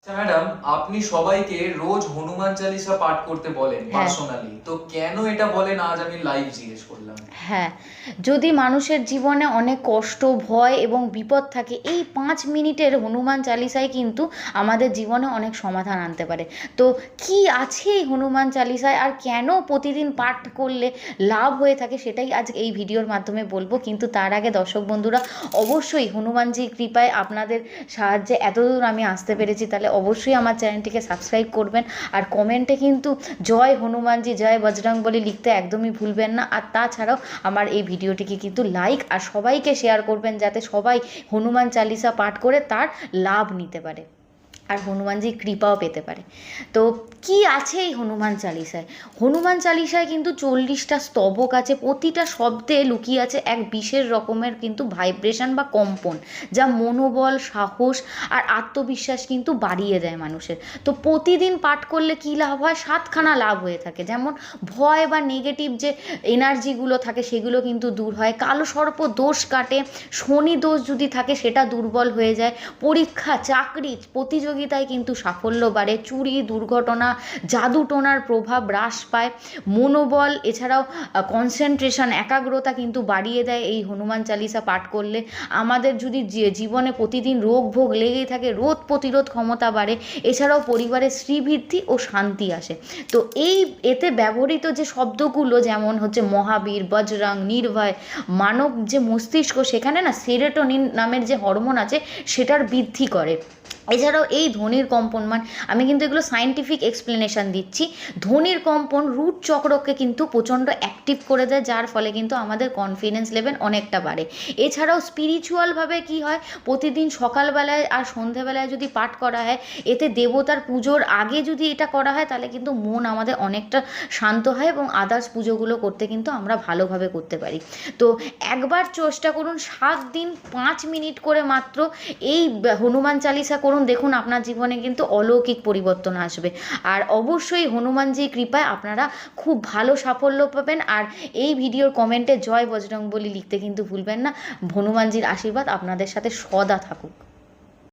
আচ্ছা ম্যাডাম আপনি সবাইকে রোজ হনুমান চালিসা পাঠ করতে বলেন হ্যাঁ। পার্সোনালি। তো কেন এটা বলেন? আজ আমি লাইভ জিজ্ঞেস করলাম। হ্যাঁ যদি মানুষের জীবনে অনেক কষ্ট ভয় এবং বিপদ থাকে এই পাঁচ মিনিটের হনুমান চালিসাই কিন্তু আমাদের জীবনে অনেক সমাধান আনতে পারে। তো কি আছে এই হনুমান চালিসায়? আর কেন প্রতিদিন পাঠ করলে লাভ হয়ে থাকে? সেটাই আজ এই ভিডিওর মাধ্যমে বলব। কিন্তু তার আগে দর্শক বন্ধুরা অবশ্যই হনুমানজির কৃপায় আপনাদের সাহায্যে এতদূর আমি আসতে পেরেছি। তাহলে অবশ্যই আমার চ্যানেলটিকে সাবস্ক্রাইব করবেন। আর কমেন্টে কিন্তু জয় হনুমানজি, জয় বজরং বলি লিখতে একদমই ভুলবেন না। আর তাছাড়াও আমার এই ভিডিওটিকে কিন্তু লাইক আর সবাইকে শেয়ার করবেন যাতে সবাই হনুমান চালিসা পাঠ করে তার লাভ নিতে পারে। আর হনুমানজির কৃপাও পেতে পারে। তো কি আছে এই হনুমান চালিসায়? হনুমান চালিসায় কিন্তু চল্লিশটা স্তবক আছে, প্রতিটা শব্দে লুকিয়ে আছে এক বিশেষ রকমের কিন্তু ভাইব্রেশন বা কম্পন, যা মনোবল, সাহস আর আত্মবিশ্বাস কিন্তু বাড়িয়ে দেয় মানুষের। তো প্রতিদিন পাঠ করলে কী লাভ হয়? সাতখানা লাভ হয়ে থাকে। যেমন ভয় বা নেগেটিভ যে এনার্জিগুলো থাকে, সেগুলো কিন্তু দূর হয়। কালো সর্প দোষ কাটে, শনি দোষ যদি থাকে, সেটা দুর্বল হয়ে যায়। পরীক্ষা, চাকরি, প্রতিযোগিতায় কিন্তু সাফল্য বাড়ে। চুরি, দুর্ঘটনা জাদুটোনার প্রভাব হ্রাস পায়। মনোবল, এছাড়াও কনসেন্ট্রেশন একাগ্রতা কিন্তু বাড়িয়ে দেয় এই হনুমান চালিসা পাঠ করলে। আমাদের যদি জীবনে প্রতিদিন রোগ ভোগ লেগেই থাকে, রোধ প্রতিরোধ ক্ষমতা বাড়ে, এছাড়াও পরিবারের শ্রীবৃদ্ধি ও শান্তি আসে। তো এই এতে ব্যবহৃত যে শব্দগুলো, যেমন হচ্ছে মহাবীর, বজরং, নির্ভয়, মানব যে মস্তিষ্ক, সেখানে না সেরেটোনিন নামের যে হরমোন আছে, সেটার বৃদ্ধি করে। এছাড়াও এই ধ্বনির কম্পন মান আমি কিন্তু এগুলো সায়েন্টিফিক এক্সপ্লেনেশন দিচ্ছি। ধ্বনির কম্পন রুট চক্রকে কিন্তু প্রচণ্ড অ্যাক্টিভ করে দেয়, যার ফলে কিন্তু আমাদের কনফিডেন্স লেভেল অনেকটা বাড়ে। এছাড়াও স্পিরিচুয়ালভাবে কি হয়, প্রতিদিন সকালবেলায় আর সন্ধেবেলায় যদি পাঠ করা হয়, এতে দেবতার পুজোর আগে যদি এটা করা হয়, তাহলে কিন্তু মন আমাদের অনেকটা শান্ত হয় এবং আদার্স পুজোগুলো করতে কিন্তু আমরা ভালোভাবে করতে পারি। তো একবার চেষ্টা করুন, সাত দিন পাঁচ মিনিট করে মাত্র এই হনুমান চালিসা করুন দেখুন, আপনার জীবনে কিন্তু অলৌকিক পরিবর্তন আসবে। আর অবশ্যই হনুমানজির কৃপায় আপনারা খুব ভালো সাফল্য পাবেন। আর এই ভিডিওর কমেন্টে জয় বজরং বলি লিখতে কিন্তু ভুলবেন না। হনুমানজির আশীর্বাদ আপনাদের সাথে সদা থাকুক।